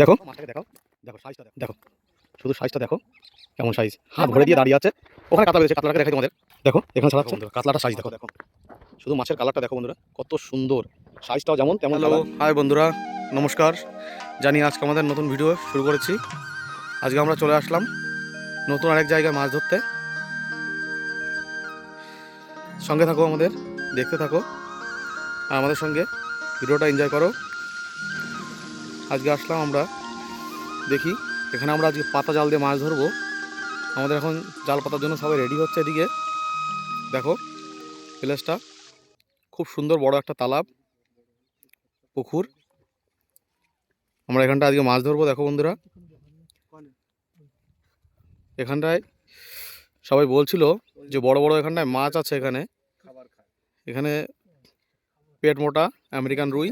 দেখো। মাছটাকে দেখো। দেখো সাইজটা দেখো। শুধু সাইজটা দেখো। কেমন সাইজ হাত ভরে দিয়ে দাঁড়িয়ে আছে। ওখানে কাতলা রয়েছে কাতলাকে দেখাই তোমাদের। দেখো এখানে ছাড়া বন্ধুরা কাতলাটা সাইজ দেখো। দেখো। শুধু মাছের কালারটা দেখো বন্ধুরা। কত সুন্দর। সাইজটাও যেমন তেমন হ্যালো হাই বন্ধুরা। নমস্কার। জানি আজকে আমাদের নতুন ভিডিও শুরু করেছি। আজকে আমরা চলে আসলাম নতুন আরেক জায়গায় মাছ ধরতে। সঙ্গে থাকো আমাদের দেখতে থাকো। আর আমাদের সঙ্গে ভিডিওটা এনজয় করো। আজকে আসলাম আমরা, দেখি, এখানে আমরা আজকে পাতা জাল দিয়ে মাছ ধরবো। আমাদের এখন জাল পাতার জন্য সবাই রেডি হচ্ছে এদিকে। দেখো, প্লেসটা খুব সুন্দর বড় একটা তালাব, পুকুর। আমরা এখানটা আজকে মাছ ধরবো, দেখো বন্ধুরা। এখানটায় সবাই বলছিল যে বড় বড় এখানটায় মাছ আছে এখানে। এখানে পেট মোটা, আমেরিকান রুই।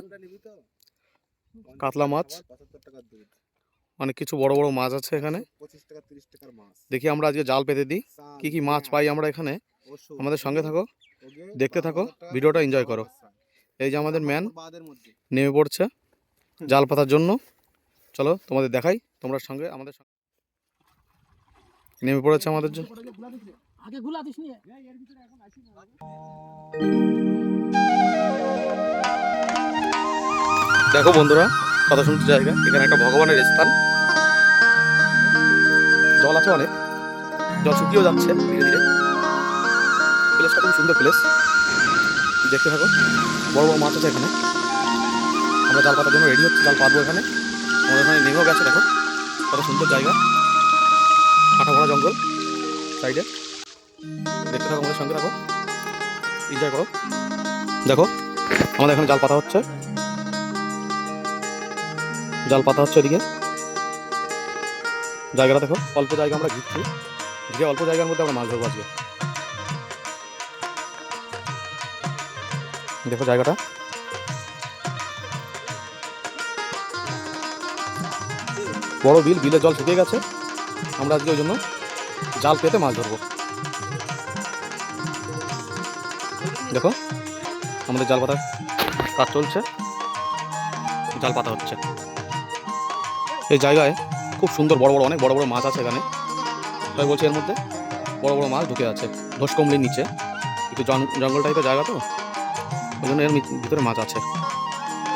কাতলা মাছ? অনেক কিছু বড় বড় মাছ আছে এখানে? দেখি আমরা আজকে জাল পেতে দিই। কি কি মাছ পাই আমরা এখানে? আমাদের সঙ্গে থাকো। দেখতে থাকো। ভিডিওটা এনজয় করো। এই যে আমাদের ম্যান নেমে পড়ছে। জাল পাতার জন্য। চলো তোমাদের দেখাই। তোমরা সঙ্গে আমাদের সঙ্গে। নেমে পড়েছে আমাদের জন্য। আগে গুলা দিস নিয়ে দেখো বন্ধুরা কত সুন্দর জায়গা এখানে একটা ভগবানের স্থান। জল আছে অনেক। জল শুকিয়েও যাচ্ছে ধীরে ধীরে। প্লেসটা খুব সুন্দর প্লেস। দেখতে থাকো। বড় বড় মাছ আছে এখানে। আমরা জাল পাতার জন্য রেডি হচ্ছে। জাল পাতবো এখানে। আমাদের এখানে নেমেও গেছে, দেখো। কত সুন্দর জায়গা। কাঁটা ভরা জঙ্গল সাইডে দেখতে থাকো আমাদের সঙ্গে থাকো এনজয় করো। দেখো, আমাদের এখানে জাল পাতা হচ্ছে। জাল পাতা হচ্ছে এদিকে জায়গাটা দেখো, অল্প জায়গা আমরা ঘুরছি। ঘিরে অল্প জায়গার মধ্যে আমরা মাছ ধরবো আজকে। দেখো জায়গাটা। বড় বিল, বিলের জল শুকিয়ে গেছে। আমরা আজকে ওই জন্য জাল পেতে মাছ ধরবো। দেখো, আমাদের জাল পাতা কাজ চলছে। জাল পাতা হচ্ছে। এই জায়গায় খুব সুন্দর বড় বড়, অনেক বড় বড় মাছ আছে এখানে। তাই বলছি এর মধ্যে বড় বড় মাছ ঢুকে আছে ধস কমলির নিচে। একটু জঙ্গল টাইপের জায়গা তো? ওই জন্য এর ভিতরে মাছ আছে।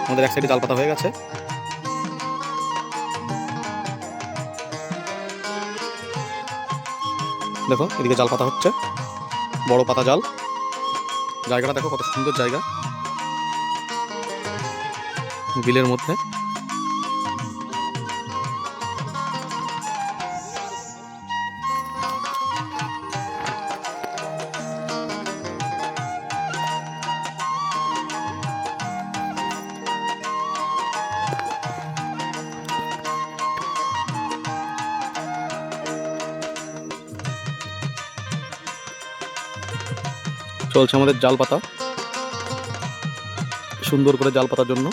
আমাদের এক সাইডে জালপাতা হয়ে গেছে। দেখো, এদিকে জাল পাতা হচ্ছে। বড় পাতা জাল। জায়গাটা দেখো কত সুন্দর জায়গা। বিলের মধ্যে। চলছে আমাদের জাল পাতা। সুন্দর করে জাল পাতার জন্য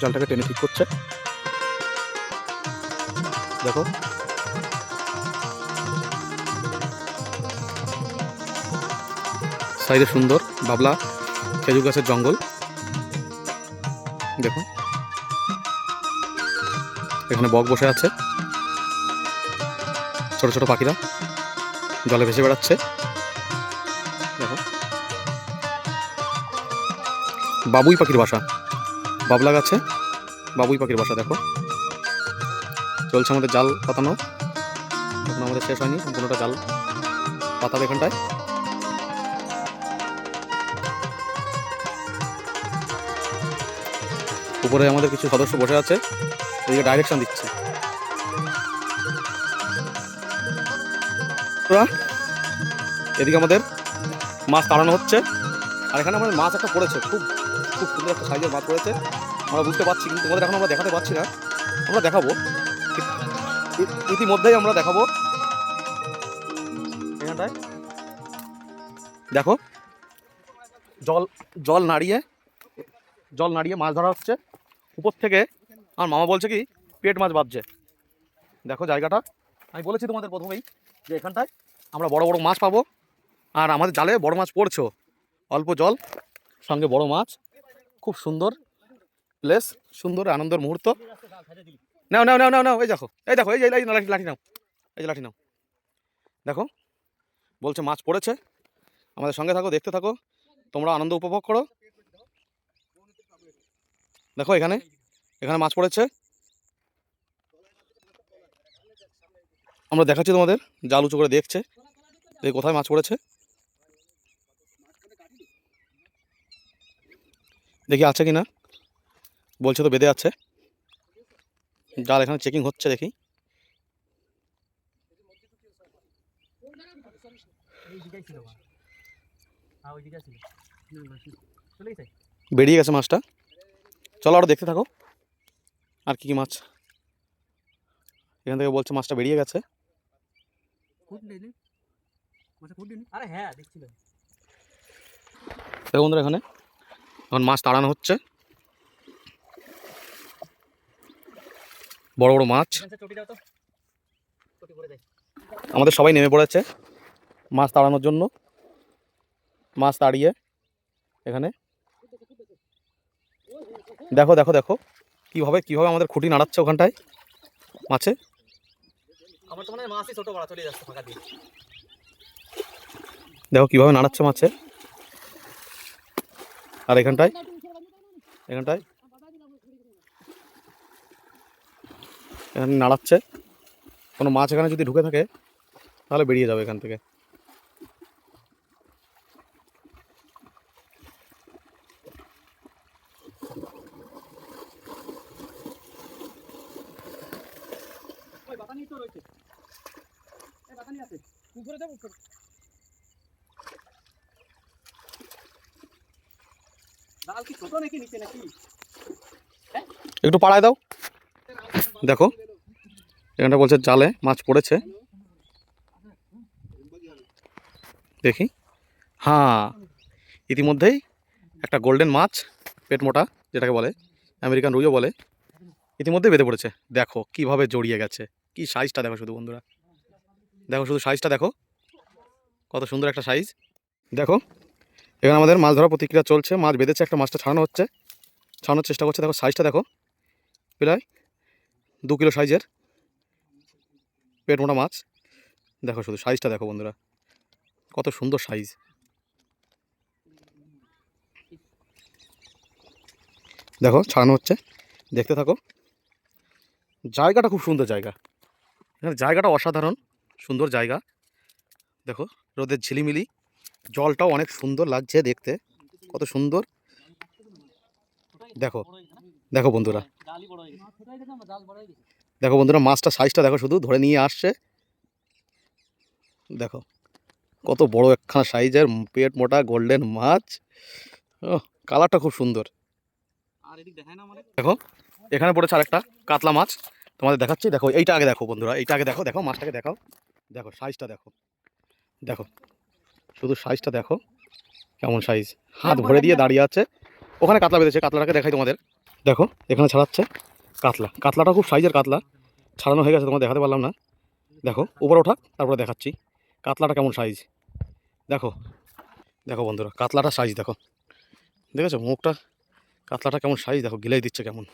জালটাকে টেনে ঠিক করছে। দেখো। সাইডে সুন্দর, বাবলা, খেজুর গাছের জঙ্গল। দেখো। এখানে বক বসে আছে। ছোট ছোট পাখিরা জলে ভেসে বেড়াচ্ছে। বাবুই পাখির বাসা। বাবলা গাছে? বাবুই পাখির বাসা, দেখো। চলছে আমাদের জাল পাতানো। এখন আমাদের শেষ হয়নি, সম্পূর্ণটা জাল পাতাবে এখানটায়। উপরে আমাদের কিছু সদস্য বসে আছে, এদিকে ডাইরেকশন দিচ্ছে। এদিকে আমাদের মাছ তাড়ানো হচ্ছে। আর এখানে আমাদের মাছ একটা পড়েছে, খুব খুব সুন্দর একটা সাইজের মাছ পড়েছে আমরা বুঝতে পারছি, কিন্তু তোমাদের এখন আমরা দেখাতে পারছি না। আমরা দেখাবো। ইতিমধ্যেই আমরা দেখাবো। এখানটায়। দেখো। জল জল নাড়িয়ে জল নাড়িয়ে মাছ ধরা হচ্ছে। উপর থেকে আমার মামা বলছে কি, পেট মাছ বাজছে দেখো জায়গাটা। আমি বলেছি তোমাদের প্রথমেই যে এখানটায় আমরা বড় বড় মাছ পাবো। আর আমাদের জালে বড় মাছ পড়ছেও অল্প জল, সঙ্গে বড় মাছ। খুব সুন্দর প্লেস সুন্দর আনন্দের মুহূর্ত। নাও নাও নাও নাও নাও, এই দেখো এই দেখো, এই যে লাঠি লাঠি নাও, এই যে, লাঠি নাও। দেখো, বলছে মাছ পড়েছে, আমাদের সঙ্গে থাকো, দেখতে থাকো, তোমরা আনন্দ উপভোগ করো। দেখো এখানে এখানে মাছ পড়েছে। আমরা দেখাচ্ছি তোমাদের জাল উঁচু করে দেখছে এই কোথায় মাছ পড়েছে। দেখি আছে কি না বলছে তো বেঁধে আছে। জাল এখানে চেকিং হচ্ছে দেখি। বেরিয়ে গেছে মাছটা। চলো আরও দেখতে থাকো। আর কি কি মাছ? এখান থেকে বলছে মাছটা বেরিয়ে গেছে। আরে হ্যাঁ বন্ধুরা এখানে। এখন মাছ তাড়ানো হচ্ছে। বড় বড় মাছ। আমাদের সবাই নেমে পড়েছে মাছ তাড়ানোর জন্য। মাছ তাড়িয়ে এখানে। দেখো দেখো দেখো কীভাবে কীভাবে আমাদের খুঁটি নাড়াচ্ছে ওখানটায় মাছে। আমার তো মনে হয় মাছই ছোট বড় চলে যাচ্ছে ফাঁকা দিয়ে। দেখো কীভাবে নাড়াচ্ছে মাছে। আর এখানটায়? এখানটায়? এখানে নাড়াচ্ছে। কোনো মাছ এখানে যদি ঢুকে থাকে, তাহলে বেরিয়ে যাবে এখান থেকে। উপরে উপরে। নাকি একটু পাড়ায় দাও। দেখো, এখানটা বলছে জালে মাছ পড়েছে। দেখি। হ্যাঁ ইতিমধ্যেই একটা গোল্ডেন মাছ, পেট মোটা, যেটাকে বলে, আমেরিকান রুইও বলে ইতিমধ্যে বেঁধে পড়েছে। দেখো, কীভাবে জড়িয়ে গেছে। কি সাইজটা দেখো শুধু বন্ধুরা। দেখো শুধু সাইজটা দেখো। কত সুন্দর একটা সাইজ দেখো এখানে আমাদের মাছ ধরার প্রতিক্রিয়া চলছে। মাছ বেঁধেছে একটা, মাছটা ছাড়ানো হচ্ছে। ছাড়ানোর চেষ্টা করছে। দেখো সাইজটা দেখো। প্রায় দু কিলো সাইজের পেট মোটা মাছ। দেখো শুধু সাইজটা দেখো বন্ধুরা। কত সুন্দর সাইজ দেখো ছাড়ানো হচ্ছে। দেখতে থাকো। জায়গাটা খুব সুন্দর জায়গা। এখানে জায়গাটা অসাধারণ। সুন্দর জায়গা। দেখো রোদের ঝিলিমিলি। জলটাও অনেক সুন্দর লাগছে দেখতে। কত সুন্দর। দেখো দেখো বন্ধুরা। দেখে বন্ধুরা, মাছটা সাইজটা দেখো শুধু ধরে নিয়ে আসছে। দেখো, কত বড় একখানা সাইজের পেট মোটা গোল্ডেন মাছ। কালারটা খুব সুন্দর। দেখো, এখানে পড়েছে আরেকটা কাতলা মাছ। তোমাদের দেখাচ্ছি। দেখো, এইটা আগে দেখো বন্ধুরা, এইটা আগে দেখো। দেখো, মাছটাকে দেখাও। দেখো সাইজটা দেখো। দেখো শুধু সাইজটা দেখো কেমন সাইজ হাত ভরে দিয়ে দাঁড়িয়ে আছে। ওখানে কাতলা বেঁধেছে কাতলাটাকে দেখাই তোমাদের। দেখো এখানে ছাড়াচ্ছে কাতলা। কাতলাটা খুব সাইজের কাতলা। ছাড়ানো হয়ে গেছে তোমার দেখাতে পারলাম না। দেখো উপরে ওঠা তারপরে দেখাচ্ছি। কাতলাটা কেমন সাইজ দেখো দেখো বন্ধুরা কাতলাটা সাইজ দেখো। দেখেছ? মুখটা কাতলাটা কেমন সাইজ দেখো গিলাই দিচ্ছে কেমন।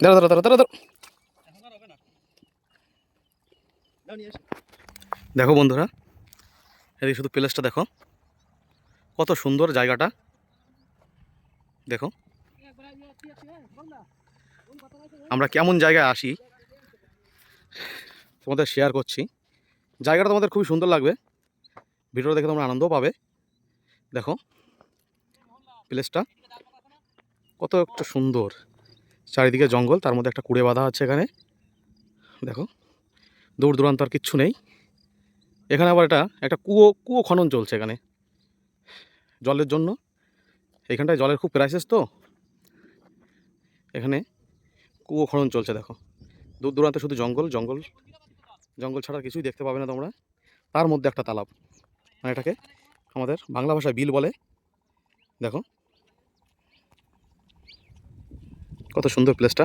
দাঁড়া দাঁড়া দাঁড়া দাঁড়া দাঁড়া এখন আর হবে না দাও নিয়ে এসো দেখো বন্ধুরা, এদিকে শুধু প্লেসটা দেখো। কত সুন্দর জায়গাটা। দেখো। আমরা কেমন জায়গায় আসি, তোমাদের শেয়ার করছি। জায়গাটা তোমাদের খুবই সুন্দর লাগবে। ভিডিওটা দেখে তোমরা আনন্দও পাবে। দেখো প্লেসটা কত একটা সুন্দর। চারিদিকে জঙ্গল, তার মধ্যে একটা কুড়ে বাঁধা আছে এখানে। দেখো। দূর দূরান্ত আর কিচ্ছু নেই। এখানে আবার এটা, একটা কুয়ো কুয়ো খনন চলছে এখানে। জলের জন্য। এখানটায় জলের খুব ক্রাইসিস তো। এখানে কুয়ো খনন চলছে, দেখো। দূর দূরান্তে শুধু জঙ্গল জঙ্গল জঙ্গল ছাড়া কিছুই দেখতে পাবে না তোমরা। তার মধ্যে একটা তালাব। মানে এটাকে আমাদের বাংলা ভাষায় বিল বলে। দেখো। কত সুন্দর প্লেসটা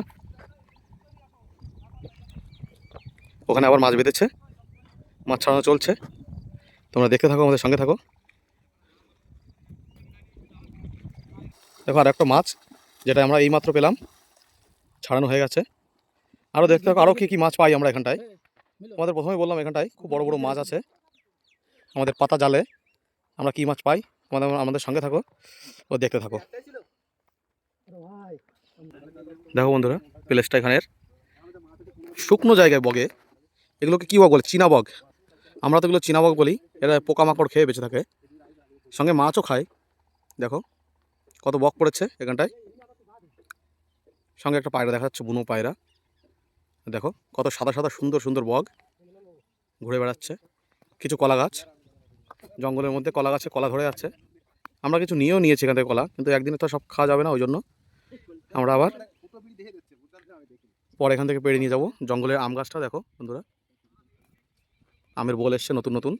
ওখানে আবার মাছ বেঁধেছে। মাছ ছাড়ানো চলছে। তোমরা দেখতে থাকো, আমাদের সঙ্গে থাকো। দেখো আর একটা মাছ, যেটা আমরা এইমাত্র পেলাম। ছাড়ানো হয়ে গেছে। আরও দেখতে থাকো আরও কী কী মাছ পাই আমরা এখানটায়। আমাদের প্রথমেই বললাম এখানটায় খুব বড় বড় মাছ আছে। আমাদের পাতা জালে আমরা কী মাছ পাই আমাদের আমাদের সঙ্গে থাকো, ও দেখতে থাকো। দেখো বন্ধুরা, প্লেসটা এখানের। শুকনো জায়গায় বগে। এগুলোকে কী বক বলে? চীনা বগ আমরা তো এগুলো চীনা বগ বলি। এরা পোকামাকড় খেয়ে বেঁচে থাকে। সঙ্গে মাছও খায়। দেখো, কত বক পড়েছে এখানটায়। সঙ্গে একটা পায়রা দেখা যাচ্ছে, বুনো পায়রা। দেখো, কত সাদা সাদা, সুন্দর সুন্দর বক ঘুরে বেড়াচ্ছে। কিছু কলা গাছ। জঙ্গলের মধ্যে কলা গাছে কলা ধরে আছে। আমরা কিছু নিয়েও নিয়েছি এখান থেকে কলা, কিন্তু একদিনে তো সব খাওয়া যাবে না, ওই জন্য। আমরা আবার পরে এখান থেকে পেড়ে নিয়ে যাব। জঙ্গলের আম গাছটা দেখো, বন্ধুরা। আমের বোল এসছে নতুন নতুন।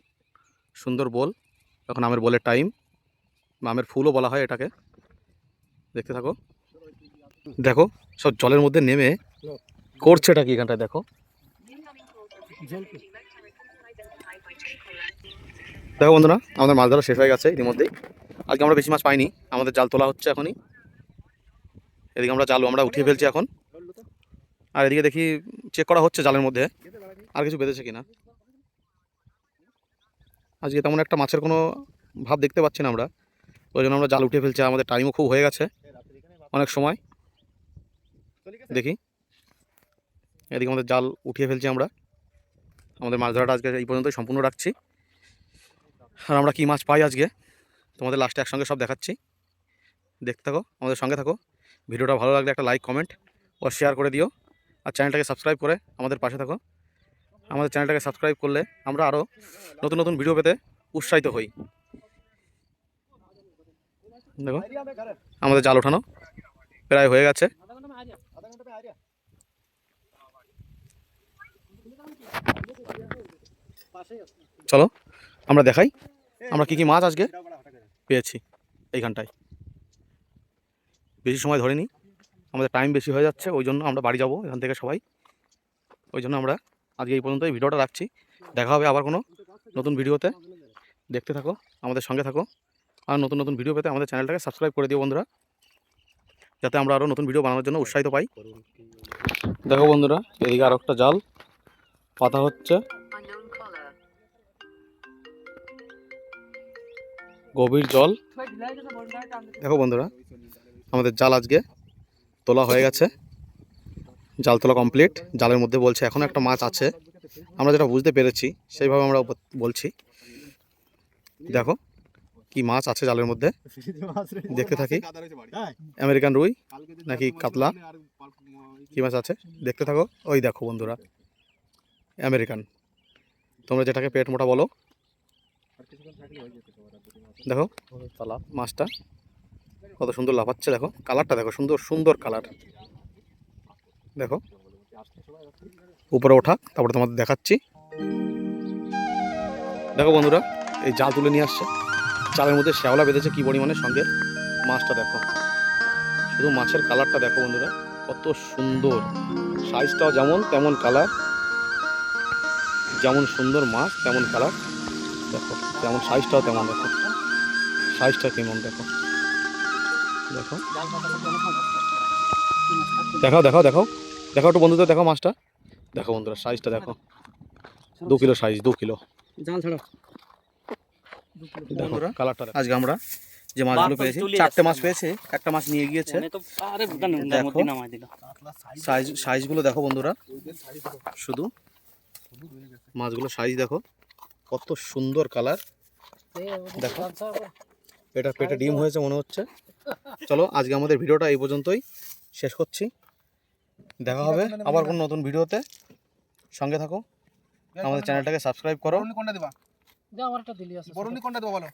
সুন্দর বোল। এখন আমের বোলের টাইম আমের ফুলও বলা হয় এটাকে। দেখতে থাকো। দেখো, সব জলের মধ্যে নেমে করছে এটা কি এখানটায়, দেখো। দেখো বন্ধুরা, আমাদের মাছ ধরা শেষ হয়ে গেছে ইতিমধ্যেই। আজকে আমরা বেশি মাছ পাইনি। আমাদের জাল তোলা হচ্ছে এখনই। এদিকে আমরা জাল, আমরা উঠিয়ে ফেলছি এখন। আর এদিকে দেখি চেক করা হচ্ছে জালের মধ্যে। আর কিছু বেঁধেছে কিনা? আজকে তেমন একটা মাছের কোনো ভাব দেখতে পাচ্ছি না আমরা। ওই জন্য আমরা জাল উঠে ফেলছি, আমাদের টাইমও খুব হয়ে গেছে। অনেক সময়। দেখি। এদিকে আমাদের জাল উঠিয়ে ফেলছি আমরা। আমাদের মাছ ধরাটা আজকে এই পর্যন্তই সম্পূর্ণ রাখছি। আর আমরা কী মাছ পাই আজকে? তোমাদের লাস্টে একসঙ্গে সব দেখাচ্ছি। দেখতে থাকো, আমাদের সঙ্গে থাকো। ভিডিওটা ভালো লাগলে একটা লাইক কমেন্ট ও শেয়ার করে দিও। আর চ্যানেলটাকে সাবস্ক্রাইব করে আমাদের পাশে থাকো। আমাদের চ্যানেলটাকে সাবস্ক্রাইব করলে আমরা আরও নতুন নতুন ভিডিও পেতে উৎসাহিত হই। দেখো, আমাদের জাল ওঠানো প্রায় হয়ে গেছে। চলো, আমরা দেখাই, আমরা কি কি মাছ আজকে পেয়েছি এইখানটায়। বেশি সময় ধরিনি আমাদের টাইম বেশি হয়ে যাচ্ছে, ওই জন্য আমরা বাড়ি যাব এখান থেকে সবাই। ওই জন্য আমরা আজকে এই পর্যন্ত এই ভিডিওটা রাখছি। দেখা হবে আবার কোনো নতুন ভিডিওতে। দেখতে থাকো, আমাদের সঙ্গে থাকো। আর নতুন নতুন ভিডিও পেতে আমাদের চ্যানেলটাকে সাবস্ক্রাইব করে দিও বন্ধুরা। যাতে আমরা আরও নতুন ভিডিও বানানোর জন্য উৎসাহিত পাই। দেখো বন্ধুরা, এদিকে আরও একটা জাল। পাতা হচ্ছে। গভীর জল। দেখো বন্ধুরা, আমাদের জাল আজকে তোলা হয়ে গেছে। জাল তোলা কমপ্লিট জালের মধ্যে বলছে, এখন একটা মাছ আছে। আমরা যেটা বুঝতে পেরেছি, সেইভাবে আমরা বলছি। দেখো, কি মাছ আছে জালের মধ্যে। দেখতে থাকি। আমেরিকান রুই, নাকি কাতলা? কি মাছ আছে? দেখতে থাকো। ওই দেখো বন্ধুরা আমেরিকান তোমরা যেটাকে পেট মোটা বলো। দেখো, মাছটা কত সুন্দর লাফাচ্ছে, দেখো। কালারটা দেখো, সুন্দর সুন্দর কালার দেখো। উপরে ওঠা, তারপরে তোমাদের দেখাচ্ছি। দেখো বন্ধুরা, এই জাল তুলে নিয়ে আসছে। জালের মধ্যে শ্যাওলা বেঁধেছে কি পরিমাণে সঙ্গে মাছটা দেখো। শুধু মাছের কালারটা দেখো বন্ধুরা, কত সুন্দর। সাইজটাও যেমন তেমন কালার। যেমন সুন্দর মাছ, তেমন কালার। দেখো তেমন সাইজটাও তেমন দেখো। সাইজটা কেমন দেখো। দেখো। দেখাও দেখাও দেখাও। দেখো একটু বন্ধুদের দেখো মাছটা। দেখো বন্ধুরা সাইজটা দেখো। দু কিলো সাইজ দু কিলো। জাল ছাড়ো। কালারটা আজকে আমরা যে মাছগুলো পেয়েছি চারটে মাছ পেয়েছি একটা মাছ নিয়ে গিয়েছে। দেখো। সাইজ সাইজগুলো দেখো বন্ধুরা। শুধু মাছগুলো সাইজ দেখো। কত সুন্দর কালার দেখো। এটা পেটে ডিম হয়েছে মনে হচ্ছে। চলো আজকে আমাদের ভিডিওটা এই পর্যন্তই। শেষ করছি। দেখা হবে আবার কোন নতুন ভিডিওতে। সঙ্গে থাকো। আমাদের চ্যানেলটাকে সাবস্ক্রাইব করো। কোনটা দিবা? যা আমারটা একটা দিলি আছে বরুণী কোনটা দেবো বলো?